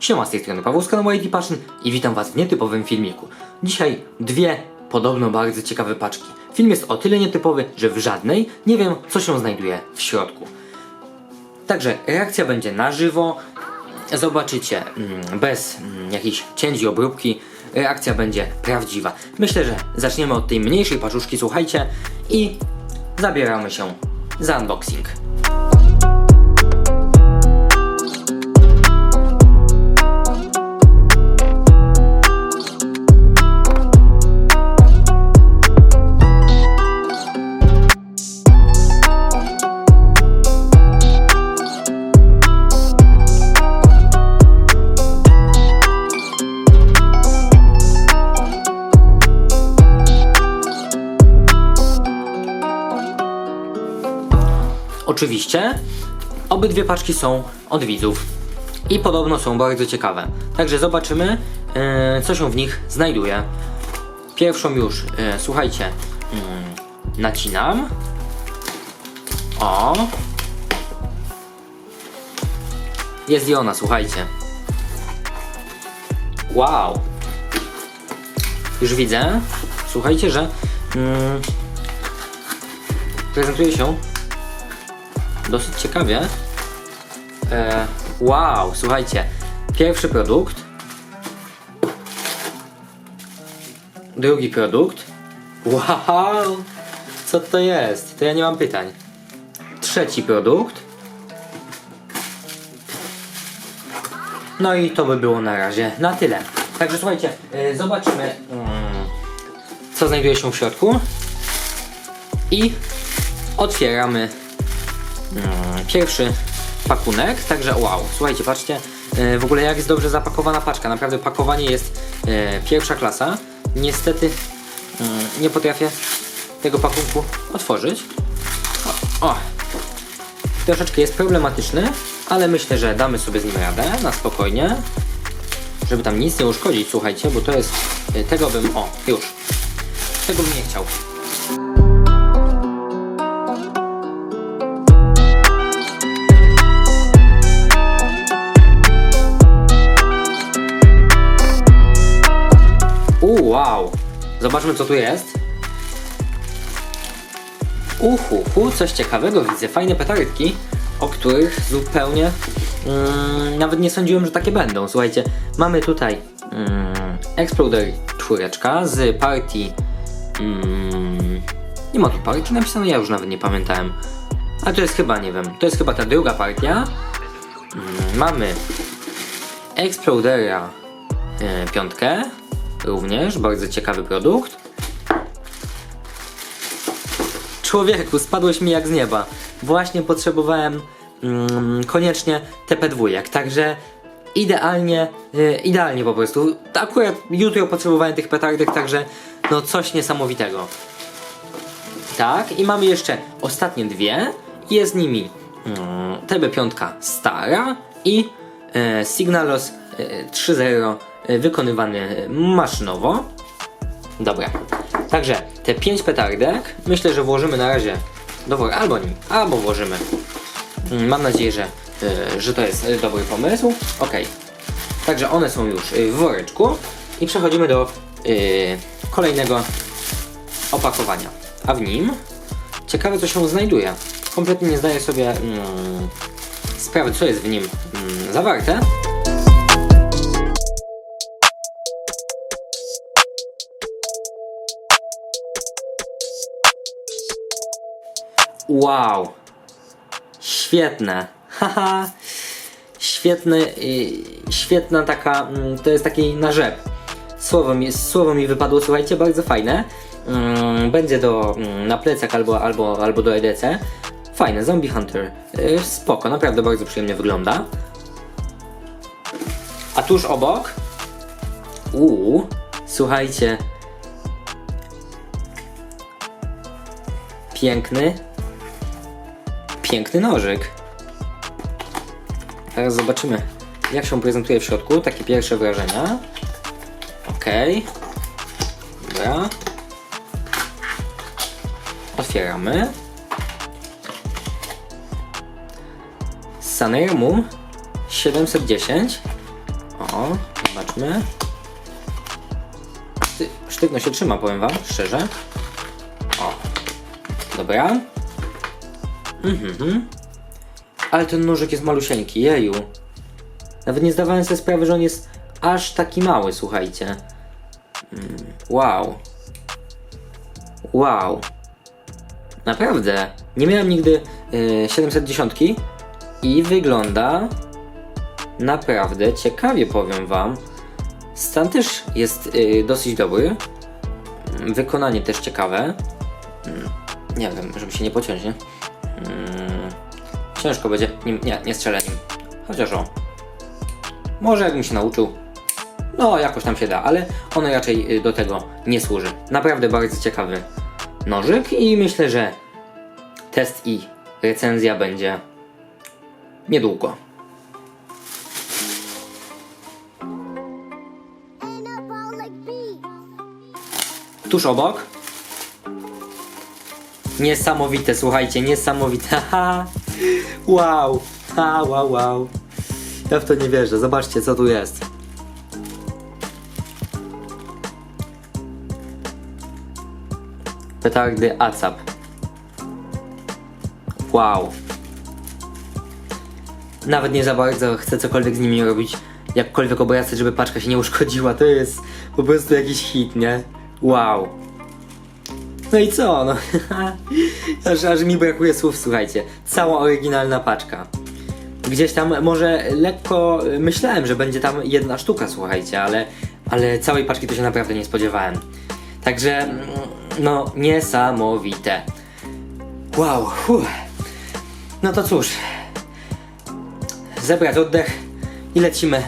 Siema, z tej strony Paweł z kanału Passion i witam Was w nietypowym filmiku. Dzisiaj dwie podobno bardzo ciekawe paczki. Film jest o tyle nietypowy, że w żadnej nie wiem, co się znajduje w środku. Także reakcja będzie na żywo. Zobaczycie mm, bez mm, jakichś cięć i obróbki. Reakcja będzie prawdziwa. Myślę, że zaczniemy od tej mniejszej paczuszki, słuchajcie, i zabieramy się za unboxing. Oczywiście obydwie paczki są od widzów i podobno są bardzo ciekawe. Także zobaczymy, e, co się w nich znajduje. Pierwszą już, e, słuchajcie, mm, nacinam. O! Jest i ona, słuchajcie. Wow! Już widzę, słuchajcie, że mm, prezentuje się dosyć ciekawie. E, wow, słuchajcie. Pierwszy produkt. Drugi produkt. Wow, co to jest? To ja nie mam pytań. Trzeci produkt. No i to by było na razie na tyle. Także słuchajcie, zobaczymy mm, co znajduje się w środku. I otwieramy pierwszy pakunek, także wow, słuchajcie, patrzcie, e, w ogóle jak jest dobrze zapakowana paczka, naprawdę pakowanie jest e, pierwsza klasa. Niestety nie potrafię tego pakunku otworzyć. O. Troszeczkę jest problematyczny, ale myślę, że damy sobie z nim radę na spokojnie, żeby tam nic nie uszkodzić, słuchajcie, bo to jest, e, tego bym, o, już, tego bym nie chciał. Wow. Zobaczmy, co tu jest. Uhu, hu, coś ciekawego widzę. Fajne petardki, o których zupełnie mm, nawet nie sądziłem, że takie będą. Słuchajcie, mamy tutaj mm, Exploder czwóreczka z partii. Mm, nie ma tu partii napisane, ja już nawet nie pamiętałem. A to jest chyba, nie wiem, to jest chyba ta druga partia. Mm, mamy Explodera e, piątkę, również bardzo ciekawy produkt. Człowieku, spadłeś mi jak z nieba. Właśnie potrzebowałem mm, koniecznie TP2, także idealnie, e, idealnie po prostu. Akurat jutro potrzebowałem tych petardek, także no coś niesamowitego. Tak, i mamy jeszcze ostatnie dwie. Jest nimi mm, TB5 stara i e, Signalos e, 3.0 e, wykonywany maszynowo. Dobra, także te 5 petardek myślę, że włożymy na razie do wora albo nim, albo włożymy. Mm, Mam nadzieję, że, e, że to jest e, dobry pomysł. Ok, także one są już w woreczku i przechodzimy do kolejnego opakowania. A w nim ciekawe co się znajduje. Kompletnie nie zdaję sobie mm, sprawy co jest w nim mm, zawarte. Wow! Świetne! Haha! Świetny, y, świetna taka, mm, to jest taki narzep. Słowo mi, słowo mi wypadło, słuchajcie, bardzo fajne. Mm, Będzie do, mm, na plecak albo, albo, albo do EDC. Fajne, Zombie Hunter. Y, Spoko, naprawdę bardzo przyjemnie wygląda. A tuż obok, uuu, słuchajcie, piękny, piękny nożyk. Teraz zobaczymy, jak się prezentuje w środku. Takie pierwsze wrażenia. Okej. Dobra. Otwieramy. Z Sanermu 710. O, zobaczmy. Szty- Sztywno się trzyma, powiem wam, szczerze. O, dobra. Mhm. Ale ten nóżek jest malusieńki, jeju. Nawet nie zdawałem sobie sprawy, że on jest aż taki mały, słuchajcie. Mm, Wow. Wow. Naprawdę. Nie miałem nigdy y, 710 i wygląda naprawdę ciekawie, powiem wam. Stan też jest y, dosyć dobry. Wykonanie też ciekawe. Mm, Nie wiem, żeby się nie pociąć, nie? Ciężko będzie. nim- Nie, nie strzelę nim. Chociaż o. Może jakbym się nauczył. No, jakoś tam się da, ale on raczej y, do tego nie służy. Naprawdę bardzo ciekawy nożyk i myślę, że test i recenzja będzie niedługo. Tuż obok. Niesamowite, słuchajcie, niesamowite. Wow. Ha, wow, wow. Ja w to nie wierzę. Zobaczcie, co tu jest. Petardy ACAP. Wow. Nawet nie za bardzo chcę cokolwiek z nimi robić. Jakkolwiek obracać, żeby paczka się nie uszkodziła. To jest po prostu jakiś hit, nie? Wow. No i co? No, aż, aż mi brakuje słów, słuchajcie. Cała oryginalna paczka. Gdzieś tam może lekko myślałem, że będzie tam jedna sztuka, słuchajcie, ale, ale całej paczki to się naprawdę nie spodziewałem. Także, mm, no, niesamowite. Wow. No to cóż, zebrać oddech i lecimy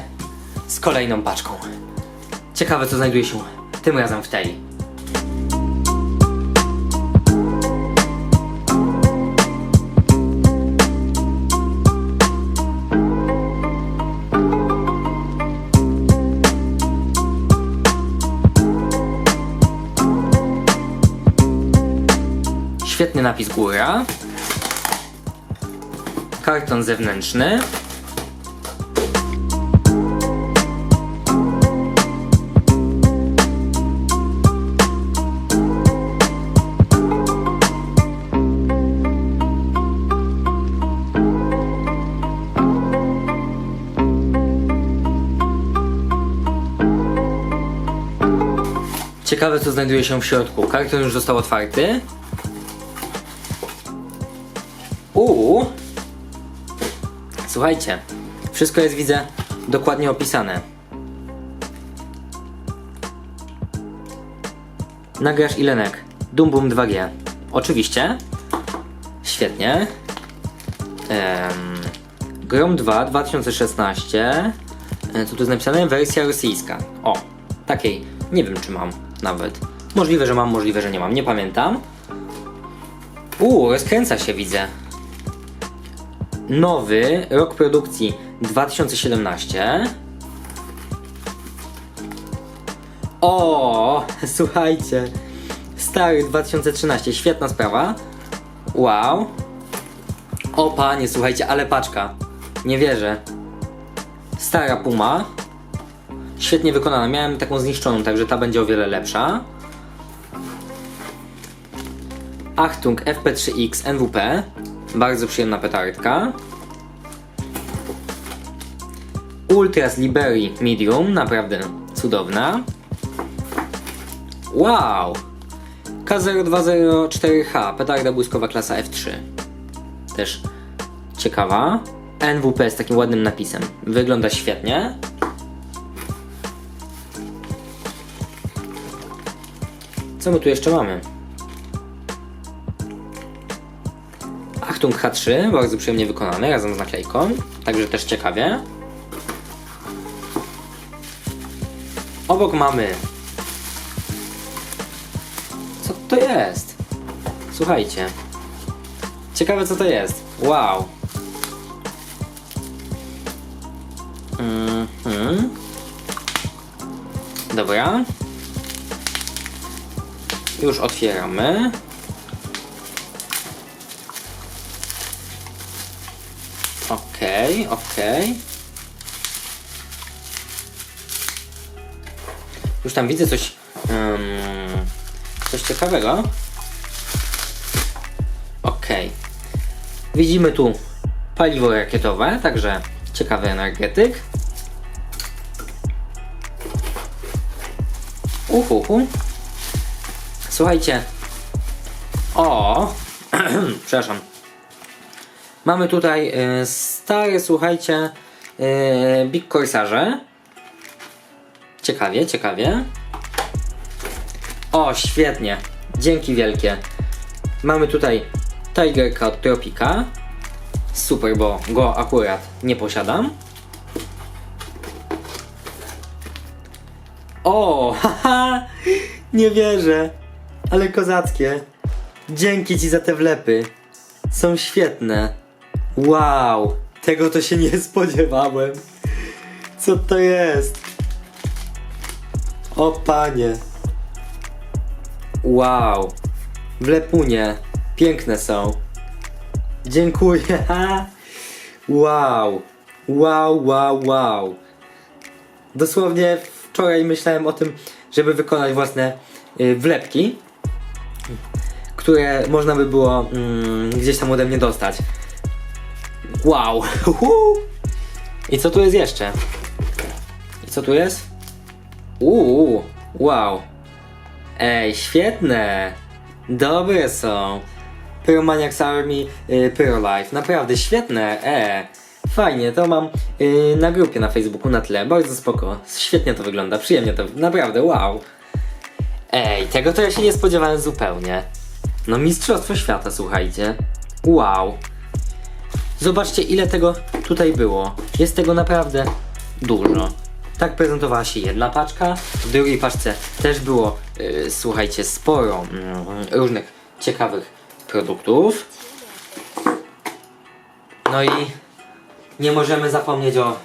z kolejną paczką. Ciekawe, co znajduje się tym razem w tej. Napis góra. Karton zewnętrzny. Ciekawe co znajduje się w środku. Karton już został otwarty. Uuu. Słuchajcie, wszystko jest widzę dokładnie opisane. Nagrasz Ilenek. Dum Bum 2G. Oczywiście. Świetnie. Ehm, Grom 2 2016. E, Co tu jest napisane? Wersja rosyjska. O, takiej. Nie wiem czy mam nawet. Możliwe, że mam, możliwe, że nie mam. Nie pamiętam. Uuu, rozkręca się widzę. Nowy rok produkcji 2017. O, słuchajcie. Stary 2013, świetna sprawa. Wow. O panie, słuchajcie, ale paczka. Nie wierzę. Stara Puma. Świetnie wykonana. Miałem taką zniszczoną, także ta będzie o wiele lepsza. Achtung FP3X NWP. Bardzo przyjemna petardka. Ultras Liberi Medium, naprawdę cudowna. Wow! K0204H, petarda błyskowa klasa F3. Też ciekawa. NWP z takim ładnym napisem. Wygląda świetnie. Co my tu jeszcze mamy? Achtung H3, bardzo przyjemnie wykonany, razem z naklejką. Także też ciekawie. Obok mamy. Co to jest? Słuchajcie. Ciekawe co to jest. Wow. Mhm. Dobra. Już otwieramy. Okej, okej. Już tam widzę coś, em, coś ciekawego. Okej. Widzimy tu paliwo rakietowe, także ciekawy energetyk. Uhuhu. Słuchajcie. O! Przepraszam. Mamy tutaj y, stare, słuchajcie, y, Big Corsarze. Ciekawie, ciekawie. O, świetnie. Dzięki wielkie. Mamy tutaj Tigerka od Tropika. Super, bo go akurat nie posiadam. O, haha, nie wierzę. Ale kozackie. Dzięki ci za te wlepy. Są świetne. Wow, tego to się nie spodziewałem. Co to jest? O panie. Wow. Wlepunie. Piękne są. Dziękuję. Wow. Wow, wow, wow. Dosłownie wczoraj myślałem o tym, żeby wykonać własne y, wlepki, które można by było mm, gdzieś tam ode mnie dostać. Wow. I co tu jest jeszcze? I co tu jest? Uuu, wow. Ej, świetne. Dobre są. Pyromaniacs Army, y, Pyrolife. Naprawdę świetne. E. Fajnie, to mam y, na grupie na Facebooku na tle. Bardzo spoko. Świetnie to wygląda, przyjemnie to. Naprawdę, wow. Ej, tego to ja się nie spodziewałem zupełnie. No mistrzostwo świata, słuchajcie. Wow. Zobaczcie ile tego tutaj było. Jest tego naprawdę dużo. Tak prezentowała się jedna paczka, w drugiej paczce też było, yy, słuchajcie, sporo mm, różnych ciekawych produktów. No i nie możemy zapomnieć o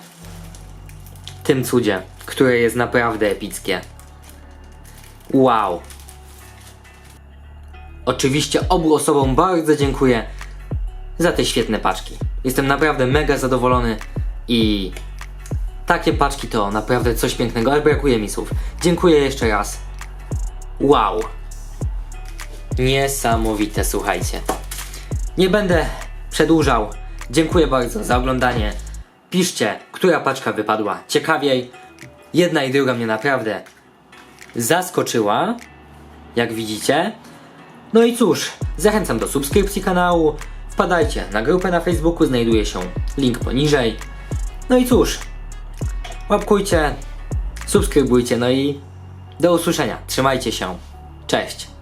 tym cudzie, które jest naprawdę epickie. Wow. Oczywiście obu osobom bardzo dziękuję za te świetne paczki. Jestem naprawdę mega zadowolony i takie paczki to naprawdę coś pięknego, ale brakuje mi słów. Dziękuję jeszcze raz. Wow. Niesamowite, słuchajcie. Nie będę przedłużał. Dziękuję bardzo za oglądanie. Piszcie, która paczka wypadła ciekawiej. Jedna i druga mnie naprawdę zaskoczyła, jak widzicie. No i cóż, zachęcam do subskrypcji kanału. Wpadajcie na grupę na Facebooku, znajduje się link poniżej. No i cóż, łapkujcie, subskrybujcie, no i do usłyszenia. Trzymajcie się. Cześć.